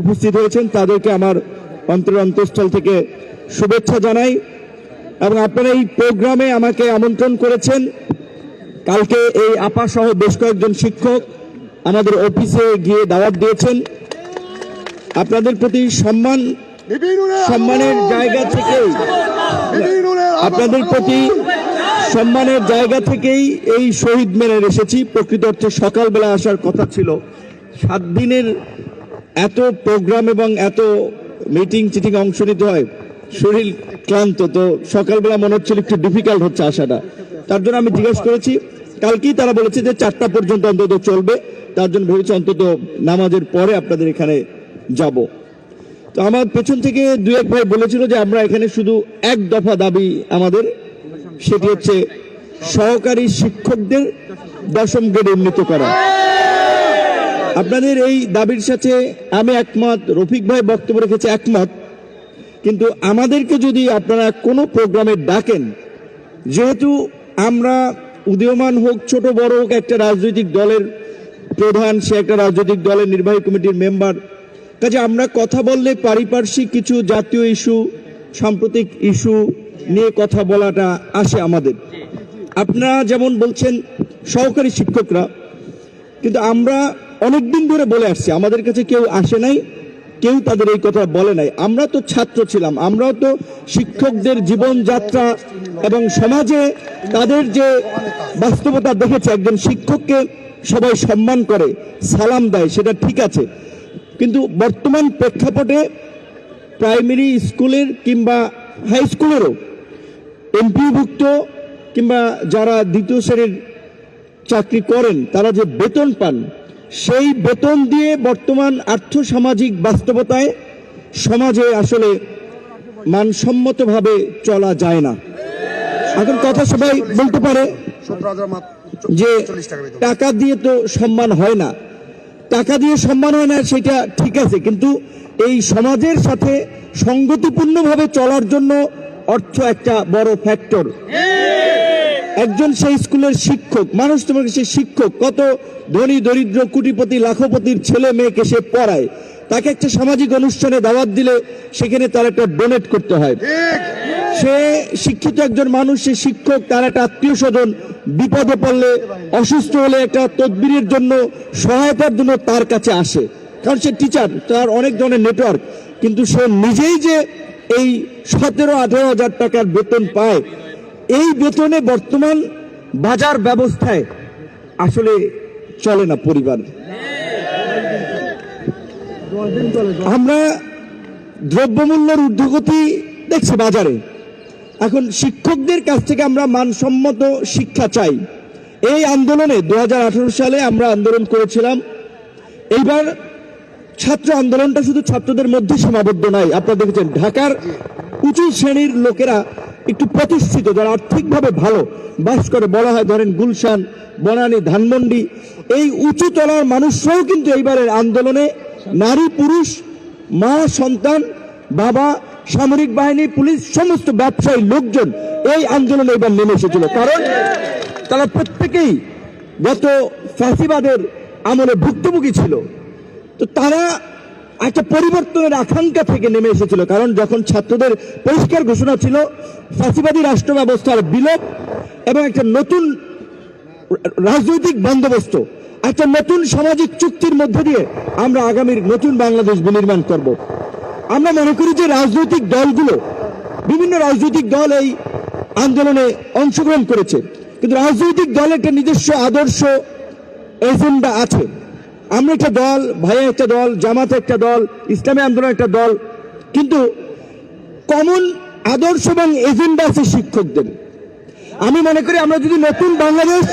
উপস্থিত হয়েছেন, তাদেরকে আমার অন্তর অন্তঃস্থল থেকে শুভেচ্ছা জানাই। এবং আপনারা এই প্রোগ্রামে আমাকে আমন্ত্রণ করেছেন। কালকে এই আপা সহ বেশ কয়েকজন শিক্ষক আমাদের অফিসে গিয়ে দাওয়াত দিয়েছেন। আপনাদের প্রতি সম্মান, সম্মানের জায়গা থেকেই, আপনাদের প্রতি সম্মানের জায়গা থেকেই এই শহীদ মেনে এসেছি। প্রকৃত অর্থে সকালবেলা আসার কথা ছিল। সাত দিনের এত প্রোগ্রাম এবং এত মিটিং চিটিং অংশ নিতে হয়, শরীর ক্লান্ত, তো সকালবেলা মনে হচ্ছিল একটু ডিফিকাল্ট হচ্ছে আসাটা। তার জন্য আমি জিজ্ঞেস করেছি, কালকেই তারা বলেছে যে চারটা পর্যন্ত অন্তত চলবে, তার জন্য ভেবেছি অন্তত নামাজের পরে আপনাদের এখানে যাব। তো আমার পেছন থেকে দু এক ভাই বলেছিল যে আমরা এখানে শুধু এক দফা দাবি আমাদের, সেটি হচ্ছে সহকারী শিক্ষকদের দশম গ্রেড উন্নীত করা। আপনাদের এই দাবির সাথে আমি একমত, রফিক ভাই বক্তব্য রেখেছে একমত। কিন্তু আমাদেরকে যদি আপনারা কোনো প্রোগ্রামে ডাকেন, যেহেতু আমরা উদীয়মান হোক, ছোট, বড় হোক, একটা রাজনৈতিক দলের প্রধান, সে একটা রাজনৈতিক দলের নির্বাহী কমিটির মেম্বার, কাজে আমরা কথা বললে পারিপার্শ্বিক কিছু জাতীয় ইস্যু, সাম্প্রতিক ইস্যু নিয়ে কথা বলাটা আসে আমাদের। আপনারা যেমন বলছেন, সহকারী শিক্ষকরা, কিন্তু আমরা অনেকদিন ধরে বলে আসছে, আমাদের কাছে কেউ আসে নাই, কেউ তাদের এই কথা বলে নাই। আমরা তো ছাত্র ছিলাম আমরাও তো শিক্ষকদের জীবনযাত্রা এবং সমাজে তাদের যে বাস্তবতা দেখেছে, একজন শিক্ষককে সবাই সম্মান করে, সালাম দেয়, সেটা ঠিক আছে। কিন্তু বর্তমান প্রেক্ষাপটে প্রাইমারি স্কুলের কিংবা হাই স্কুলেরও এমপিভুক্ত কিংবা যারা দ্বিতীয় শ্রেণির চাকরি করেন, তারা যে বেতন পান সেই বেতন দিয়ে বর্তমান আর্থসামাজিক বাস্তবতায় সমাজে আসলে মানসম্মতভাবে চলা যায় না। এখন কথা সবাই বলতে পারে যে টাকা টাকা দিয়ে তো সম্মান হয় না। টাকা দিয়ে সম্মান হয় না, সেটা ঠিক আছে, কিন্তু এই সমাজের সাথে সঙ্গতিপূর্ণভাবে চলার জন্য অর্থ একটা বড় ফ্যাক্টর। একজন সেই স্কুলের শিক্ষক মানুষ তোমাকে সে শিক্ষক কত ধনী দরিদ্র কোটিপতি লাখপতির ছেলে মেয়েকে সে পড়ায়। তাকে একটা সামাজিক অনুষ্ঠানে দাওয়াত দিলে সেখানে তার একটা ডোনেট করতে হয়। সে শিক্ষিত একজন মানুষ সে শিক্ষক তার একটা আত্মীয় স্বজন বিপদে পড়লে অসুস্থ হলে একটা তদবিরের জন্য সহায়তার জন্য তার কাছে আসে। কারণ সে টিচার তার অনেক ধরনের নেটওয়ার্ক কিন্তু সে নিজেই যে এই সতেরো আঠারো হাজার টাকার বেতন পায় এই বেতনে বর্তমান বাজার ব্যবস্থায় আসলে চলে না পরিবার। আমরা দ্রব্যমূল্যের ঊর্ধ্বগতি দেখছি বাজারে। এখন শিক্ষকদের কাছ থেকে আমরা মানসম্মত শিক্ষা চাই। এই আন্দোলনে দু হাজার আঠারো সালে আমরা আন্দোলন করেছিলাম। এইবার ছাত্র আন্দোলনটা শুধু ছাত্রদের মধ্যে সীমাবদ্ধ নয় আপনারা দেখেছেন, ঢাকার উঁচু শ্রেণির লোকেরা একটু প্রতিষ্ঠিত, যারা আর্থিকভাবে ভালো বাস করে বলা হয়, ধরেন গুলশান, বনানী, ধানমন্ডি, এই উঁচু তলার মানুষরাও কিন্তু এইবারের আন্দোলনে নারী, পুরুষ, মা, সন্তান, বাবা, সামরিক বাহিনী, পুলিশ, সমস্ত ব্যবসায়ী লোকজন এই আন্দোলনে এবার নেমে এসেছিল। কারণ তারা প্রত্যেকেই গত ফ্যাসিবাদের আমলে ভুক্তভোগী ছিল। তো তারা একটা পরিবর্তনের আকাঙ্ক্ষা থেকে নেমে এসেছিল। কারণ যখন ছাত্রদের পরিষ্কার ঘোষণা ছিল, ফ্যাসিবাদী রাষ্ট্র ব্যবস্থার বিলোপ এবং একটা নতুন রাজনৈতিক বন্দোবস্ত, একটা নতুন সামাজিক চুক্তির মধ্যে দিয়ে আমরা আগামীর নতুন বাংলাদেশ বিনির্মাণ করব। আমরা মনে করি যে রাজনৈতিক দলগুলো, বিভিন্ন রাজনৈতিক দল এই আন্দোলনে অংশগ্রহণ করেছে। কিন্তু রাজনৈতিক দলের একটা নিজস্ব আদর্শ এজেন্ডা আছে। আমরা একটা দল, ভাইয়া একটা দল, জামাত একটা দল, ইসলামী আন্দোলন একটা দল, কিন্তু কমন আদর্শ এবং এজেন্ডা আছে শিক্ষকদের। আমি মনে করি আমরা যদি নতুন বাংলাদেশ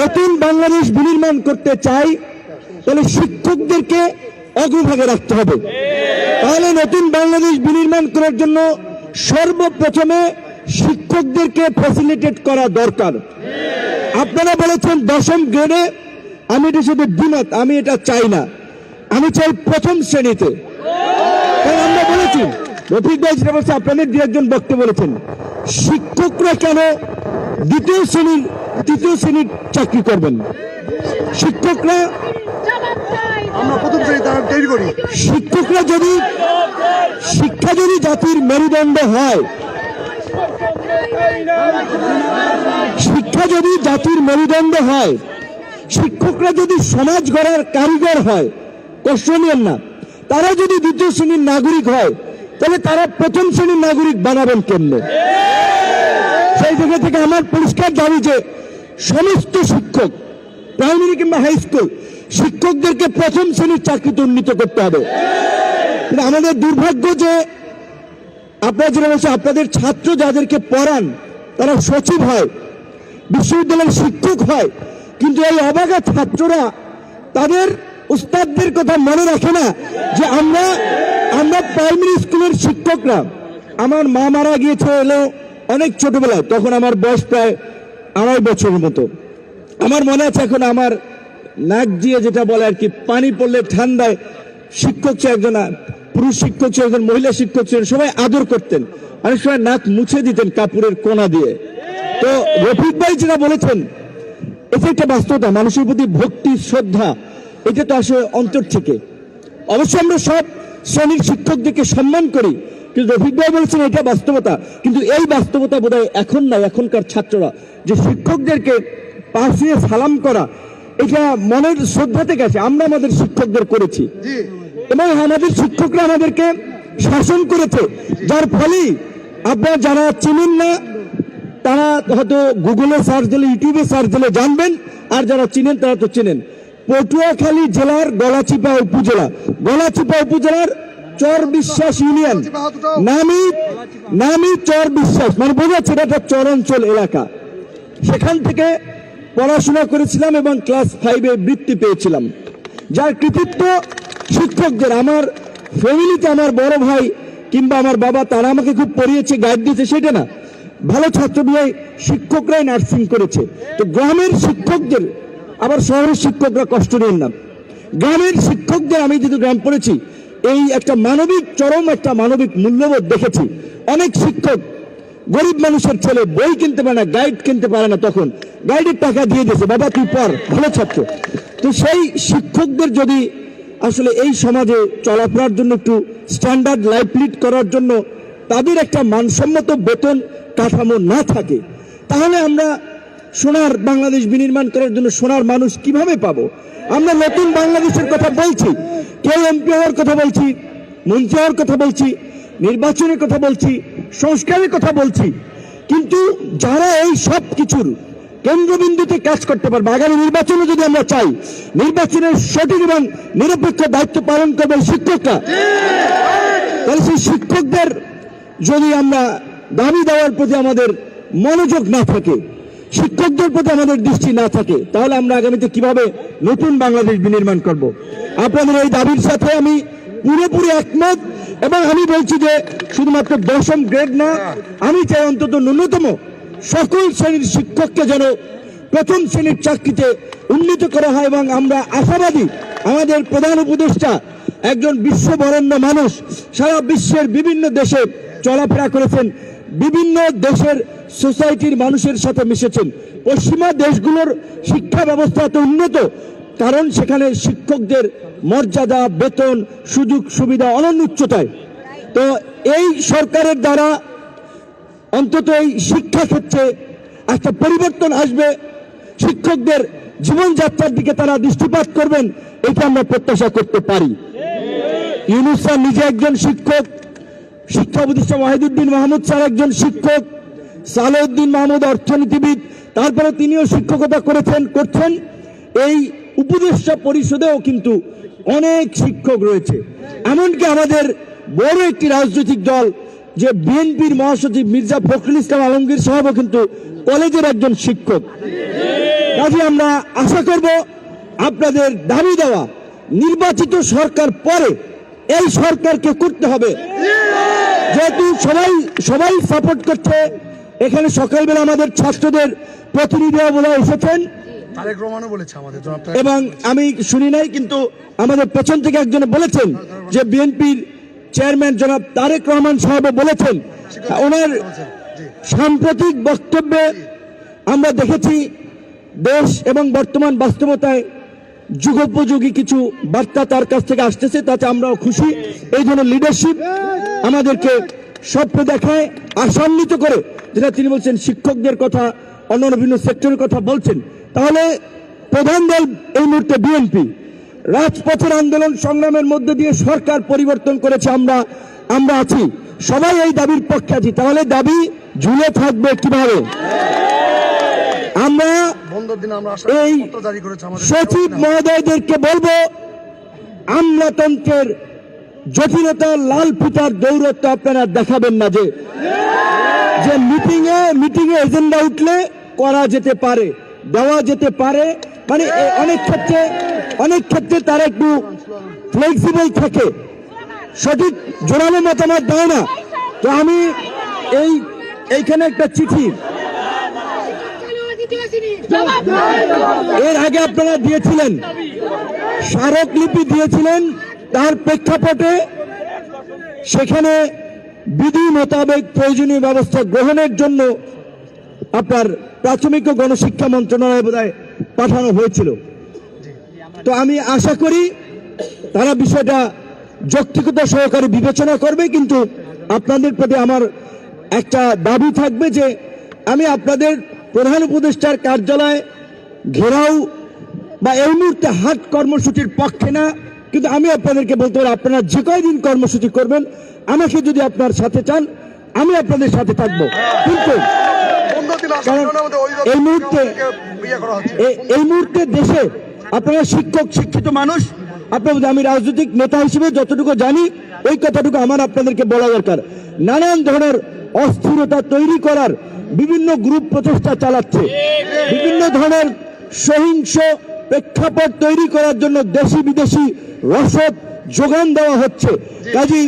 নতুন বাংলাদেশ বিনির্মাণ করতে চাই, তাহলে শিক্ষকদেরকে অগ্রভাগে রাখতে হবে। তাহলে নতুন বাংলাদেশ বিনির্মাণ করার জন্য সর্বপ্রথমে শিক্ষকদেরকে ফ্যাসিলিটেট করা দরকার। আপনারা বলেছেন দশম গ্রেডে আমি এটা শুধু দ্বিমত আমি এটা চাই না। আমি চাই প্রথম শ্রেণীতে। আমরা বলেছি রফিক ভাই যেটা বলছে আপনাদের দু একজন বক্তব্য বলেছেন শিক্ষকরা কেন দ্বিতীয় শ্রেণির তৃতীয় শ্রেণির চাকরি করবেন? শিক্ষকরা আমরা প্রথম তৈরি করি। শিক্ষকরা যদি শিক্ষা যদি জাতির মেরুদণ্ড হয় শিক্ষা যদি জাতির মেরুদণ্ড হয় শিক্ষকরা যদি সমাজ গড়ার কারিগর হয় কষ্ট না। তারা যদি দ্বিতীয় শ্রেণির নাগরিক হয়, তাহলে তারা প্রথম শ্রেণির নাগরিক বানাবেন কেমনে? সেই জায়গা থেকে আমার পরিষ্কার দাবি যে, সমস্ত শিক্ষক প্রাইমারি কিংবা হাই স্কুল শিক্ষকদেরকে প্রথম শ্রেণির চাকরিতে উন্নীত করতে হবে। আমাদের দুর্ভাগ্য যে, আপনারা যেটা বলছেন, আপনাদের ছাত্র যাদেরকে পড়ান, তারা সচিব হয়, বিশ্ববিদ্যালয়ের শিক্ষক হয় কিন্তু এই অবাগা ছাত্ররা তাদের উস্তাদদের কথা মনে রাখে না যে আমরা আমরা প্রাইমারি স্কুলের শিক্ষকরা। আমার মা মারা গিয়েছে এলো অনেক ছোটবেলায়, তখন আমার বয়স প্রায় আড়াই বছরের মতো। আমার মনে আছে এখন আমার নাক দিয়ে যেটা বলে আর কি, পানি পড়লে ঠান্ডায় শিক্ষক ছিল একজন পুরুষ শিক্ষক ছিল একজন, মহিলা শিক্ষক ছিলেন, সবাই আদর করতেন। অনেক সময় নাক মুছে দিতেন কাপড়ের কোনা দিয়ে। তো রফিক ভাই যেটা বলেছেন এটা একটা বাস্তবতা মানুষের প্রতি ভক্তি শ্রদ্ধা এটা তো আসলে অন্তর থেকে। অবশ্য আমরা সব শ্রেণির শিক্ষকদেরকে সম্মান করি কিন্তু রফিক ভাই বলেছেন এটা বাস্তবতা। কিন্তু এই বাস্তবতা বোধহয় এখন নাই এখনকার ছাত্ররা। যে শিক্ষকদেরকে পাশ সালাম করা এটা মনের শ্রদ্ধা থেকে আছে আমরা আমাদের শিক্ষকদের করেছি। এবং আমাদের শিক্ষকরা আমাদেরকে শাসন করেছে। যার ফলে আপনারা যারা চিনেন না তারা হয়তো গুগলে সার্চ দিলে ইউটিউবে সার্চ দিলে জানবেন আর যারা চিনেন তারা তো চিনেন। পটুয়াখালী জেলার গলাচিপা উপজেলা। গলাচিপা উপজেলার চর বিশ্বাস ইউনিয়ন। নামি নামি চর বিশ্বাস মানে বোঝা যাচ্ছে এটা একটা চরাঞ্চল এলাকা। সেখান থেকে পড়াশোনা করেছিলাম এবং ক্লাস ফাইভে বৃত্তি পেয়েছিলাম। যার কৃতিত্ব শিক্ষকদের আমার ফ্যামিলিতে আমার বড় ভাই কিংবা আমার বাবা তারা আমাকে খুব পড়িয়েছে গাইড দিয়েছে সেটা না। ভালো ছাত্র বিয়ে শিক্ষকরাই নার্সিং করেছে। তো গ্রামের শিক্ষকদের, আবার শহরের শিক্ষকরা কষ্ট নেন না। গ্রামের শিক্ষকদের আমি যেহেতু গ্রাম পড়েছি, এই একটা মানবিক চরম একটা মানবিক মূল্যবোধ দেখেছি। অনেক শিক্ষক গরিব মানুষের ছেলে বই কিনতে পারে না গাইড কিনতে পারে না তখন। গাইডের টাকা দিয়ে দিয়েছে, বাবা, তুই পর ভালো ছাত্র। তো সেই শিক্ষকদের যদি আসলে এই সমাজে চলাফেরার জন্য একটু স্ট্যান্ডার্ড লাইফ লিড করার জন্য তাদের একটা মানসম্মত বেতন কাঠামো না থাকে, তাহলে আমরা সোনার বাংলাদেশ বিনির্মাণ করার জন্য সোনার মানুষ কীভাবে পাবো? আমরা নতুন বাংলাদেশের কথা বলছি, কেউ এমপি হওয়ার কথা বলছি, মন্ত্রী হওয়ার কথা বলছি, নির্বাচনের কথা বলছি, সংস্কারের কথা বলছি, কিন্তু যারা এই সব কিছুর কেন্দ্রবিন্দুতে কাজ করতে পারবে, আগামী নির্বাচনে যদি আমরা চাই, নির্বাচনের সঠিক এবং নিরপেক্ষ দায়িত্ব পালন করবে শিক্ষকরা, তাহলে সেই শিক্ষকদের যদি আমরা দাবি দেওয়ার প্রতি আমাদের মনোযোগ না থাকে, শিক্ষকদের প্রতি আমাদের দৃষ্টি না থাকে, তাহলে আমরা আগামীতে কীভাবে নতুন বাংলাদেশ বিনির্মাণ করব? আপনাদের এই দাবির সাথে আমি পুরোপুরি একমত এবং আমি বলছি যে শুধুমাত্র দশম গ্রেড না, আমি চাই অন্তত ন্যূনতম সকল শ্রেণির শিক্ষককে যেন প্রথম শ্রেণির চাকরিতে উন্নীত করা হয় এবং আমরা আশাবাদী আমাদের প্রধান উপদেষ্টা একজন বিশ্ববরেণ্য মানুষ সারা বিশ্বের বিভিন্ন দেশে চলাফেরা করেছেন। বিভিন্ন দেশের সোসাইটির মানুষের সাথে মিশেছেন। পশ্চিমা দেশগুলোর শিক্ষা ব্যবস্থা এত উন্নত, কারণ সেখানে শিক্ষকদের মর্যাদা, বেতন, সুযোগ, সুবিধা অনন্য উচ্চতায়। তো এই সরকারের দ্বারা অন্তত এই শিক্ষা ক্ষেত্রে একটা পরিবর্তন আসবে। শিক্ষকদের জীবনযাত্রার দিকে তারা দৃষ্টিপাত করবেন, এটা আমরা প্রত্যাশা করতে পারি। ইউনুসা নিজে একজন শিক্ষক শিক্ষা প্রতিষ্ঠান ওয়াহিদুদ্দিন মাহমুদ স্যার একজন শিক্ষক, সালেউদ্দিন মাহমুদ অর্থনীতিবিদ, তারপরে তিনিও শিক্ষকতা করেছেন, করছেন। এই উপদেষ্টা পরিষদেও কিন্তু অনেক শিক্ষক রয়েছে। এমনকি আমাদের বড় একটি রাজনৈতিক দল, যে বিএনপির মহাসচিব মির্জা ফখরুল ইসলাম আলমগীর সাহেবও কিন্তু কলেজের একজন শিক্ষক। কাজে আমরা আশা করব আপনাদের দাবি দেওয়া, নির্বাচিত সরকার পরে এই সরকারকে করতে হবে। যেহেতু সবাই সবাই সাপোর্ট করছে এখানে সকালবেলা আমাদের ছাত্রদের প্রতিনিধিরা বলে এসেছেন। এবং আমি শুনি নাই কিন্তু আমাদের পেছন থেকে একজন বলেছেন যে বিএনপির চেয়ারম্যান জনাব তারেক রহমান সাহেব বলেছেন। ওনার সাম্প্রতিক বক্তব্যে আমরা দেখেছি দেশ এবং বর্তমান বাস্তবতায় যুগোপযোগী কিছু বার্তা তার কাছ থেকে আসতেছে তাতে আমরাও খুশি। এই ধরনের লিডারশিপ আমাদেরকে স্বপ্ন দেখায় আশান্বিত করে। যেটা তিনি বলছেন, শিক্ষকদের কথা, অন্যান্য বিভিন্ন সেক্টরের কথা বলছেন, তাহলে প্রধান দল এই মুহূর্তে বিএনপি রাজপথের আন্দোলন সংগ্রামের মধ্যে দিয়ে সরকার পরিবর্তন করেছে আমরা আমরা আছি। সবাই এই দাবির পক্ষে আছি। তাহলে দাবি ঝুলে থাকবে কীভাবে? আমরা এই সচিব মহোদয়দেরকে বলব, আমলাতন্ত্রের জটিলতা লাল ফিতার দৌরত্ব আপনারা দেখাবেন না যে যে মিটিং এ মিটিং এ এজেন্ডা উঠলে করা যেতে পারে, দেওয়া যেতে পারে। মানে অনেক ক্ষেত্রে অনেক ক্ষেত্রে তারা একটু ফ্লেক্সিবল থাকে। সঠিক জোরালো মতামত দেয় না। তো আমি এই, এইখানে একটা চিঠি। এর আগে আপনারা দিয়েছিলেন, স্মারকলিপি দিয়েছিলেন। তার প্রেক্ষাপটে সেখানে বিধি মোতাবেক প্রয়োজনীয় ব্যবস্থা গ্রহণের জন্য আপনার প্রাথমিক ও গণশিক্ষা মন্ত্রণালয় বোধহয় পাঠানো হয়েছিল। তো আমি আশা করি তারা বিষয়টা যৌক্তিকতা সহকারে বিবেচনা করবে, কিন্তু আপনাদের প্রতি আমার একটা দাবি থাকবে যে আমি আপনাদের প্রধান উপদেষ্টার কার্যালয় ঘেরাও বা এই মুহূর্তে হাট কর্মসূচির পক্ষে না কিন্তু আমি আপনাদেরকে বলতে পারি আপনারা যে কয়দিন কর্মসূচি করবেন আমাকে যদি আপনার সাথে চান আমি আপনাদের সাথে থাকব। কিন্তু এই মুহূর্তে- এই মুহূর্তে দেশে আপনারা শিক্ষক শিক্ষিত মানুষ আপনার আমি রাজনৈতিক নেতা হিসেবে যতটুকু জানি ওই কথাটুকু আমার আপনাদেরকে বলা দরকার। নানান ধরনের অস্থিরতা তৈরি করার বিভিন্ন গ্রুপ প্রচেষ্টা চালাচ্ছে। বিভিন্ন ধরনের সহিংস প্রেক্ষাপট তৈরি করার জন্য দেশি বিদেশি রসদ যোগান দেওয়া হচ্ছে। কাজী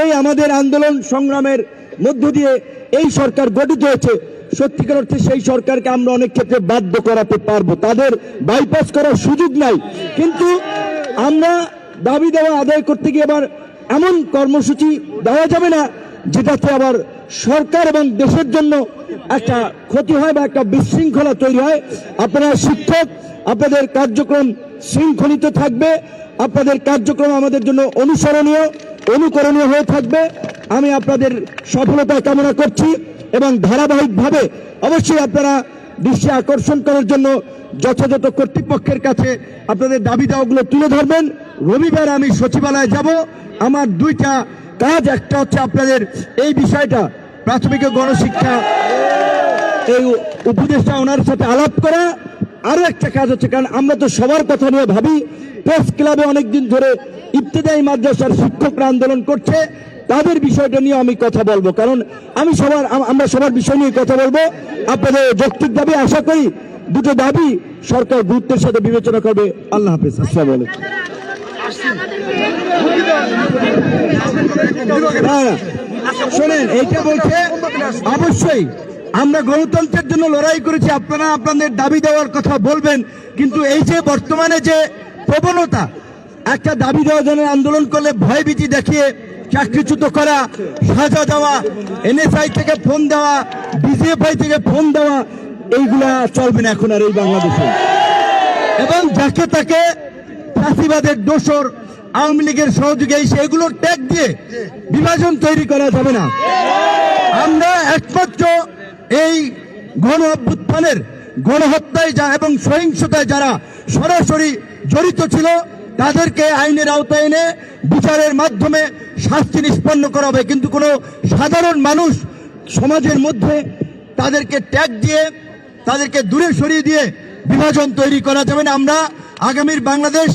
এই আমাদের আন্দোলন সংগ্রামের মধ্য দিয়ে এই সরকার গঠিত হয়েছে। সত্যিকার অর্থে সেই সরকারকে আমরা অনেক ক্ষেত্রে বাধ্য করাতে পারব। তাদের বাইপাস করার সুযোগ নাই। কিন্তু আমরা দাবি দেওয়া আদায় করতে গিয়ে আবার এমন কর্মসূচি দেওয়া যাবে না যেটাতে আবার সরকার এবং দেশের জন্য একটা ক্ষতি হয় বা একটা বিশৃঙ্খলা তৈরি হয়। আপনারা শিক্ষক আপনাদের কার্যক্রম শৃঙ্খলিত থাকবে। আপনাদের কার্যক্রম আমাদের জন্য অনুসরণীয়, অনুকরণীয় হয়ে থাকবে। আমি আপনাদের সফলতা কামনা করছি এবং ধারাবাহিকভাবে অবশ্যই আপনারা দৃষ্টি আকর্ষণ করার জন্য যথাযথ কর্তৃপক্ষের কাছে আপনাদের দাবি দাওয়াগুলো তুলে ধরবেন। রবিবার আমি সচিবালয়ে যাব। আমার দুইটা কাজ, একটা হচ্ছে আপনাদের এই বিষয়টা, প্রাথমিক গণশিক্ষা। এই উপদেষ্টা ওনার সাথে আলাপ করা আরও একটা কাজ হচ্ছে, কারণ আমরা তো সবার কথা নিয়ে ভাবি, প্রেস ক্লাবে অনেকদিন ধরে ইবতেদায়ী মাদ্রাসার শিক্ষকরা আন্দোলন করছে, তাদের বিষয়টা নিয়ে আমি কথা বলব। কারণ আমি সবার আমরা সবার বিষয় নিয়ে কথা বলব। আপনাদের যৌক্তিক দাবি, আশা করি দুটো দাবি সরকার গুরুত্বের সাথে বিবেচনা করবে। আল্লাহ হাফিজ, আসসালামু আলাইকুম। না। শোনেন, এইটা বলছে, অবশ্যই আমরা গণতন্ত্রের জন্য লড়াই করেছি, আপনারা আপনাদের দাবি দেওয়ার কথা বলবেন, কিন্তু এই যে বর্তমানে যে প্রবণতা, একটা দাবি দেওয়ার জন্য আন্দোলন করলে ভয়ভীতি দেখিয়ে চাকরিচ্যুত করা, সাজা দেওয়া এনএসআই থেকে ফোন দেওয়া বিজিএফআই থেকে ফোন দেওয়া, এইগুলা চলবে না এখন আর এই বাংলাদেশে। এবং যাকে তাকে ফাঁসিবাদের দোসর আওয়ামী লীগের সহযোগী সেগুলোর ট্যাগ দিয়ে বিভাজন তৈরি করা যাবে না। আমরা একমাত্র এই গণ অভ্যুত্থানের, গণহত্যায় যা এবং সহিংসতায় যারা সরাসরি জড়িত ছিল, তাদেরকে আইনের আওতায় এনে বিচারের মাধ্যমে শাস্তি নিষ্পন্ন করা হবে। কিন্তু কোনো সাধারণ মানুষ সমাজের মধ্যে তাদেরকে ট্যাগ দিয়ে, তাদেরকে দূরে সরিয়ে দিয়ে বিভাজন তৈরি করা যাবে না। আমরা আগামীর বাংলাদেশ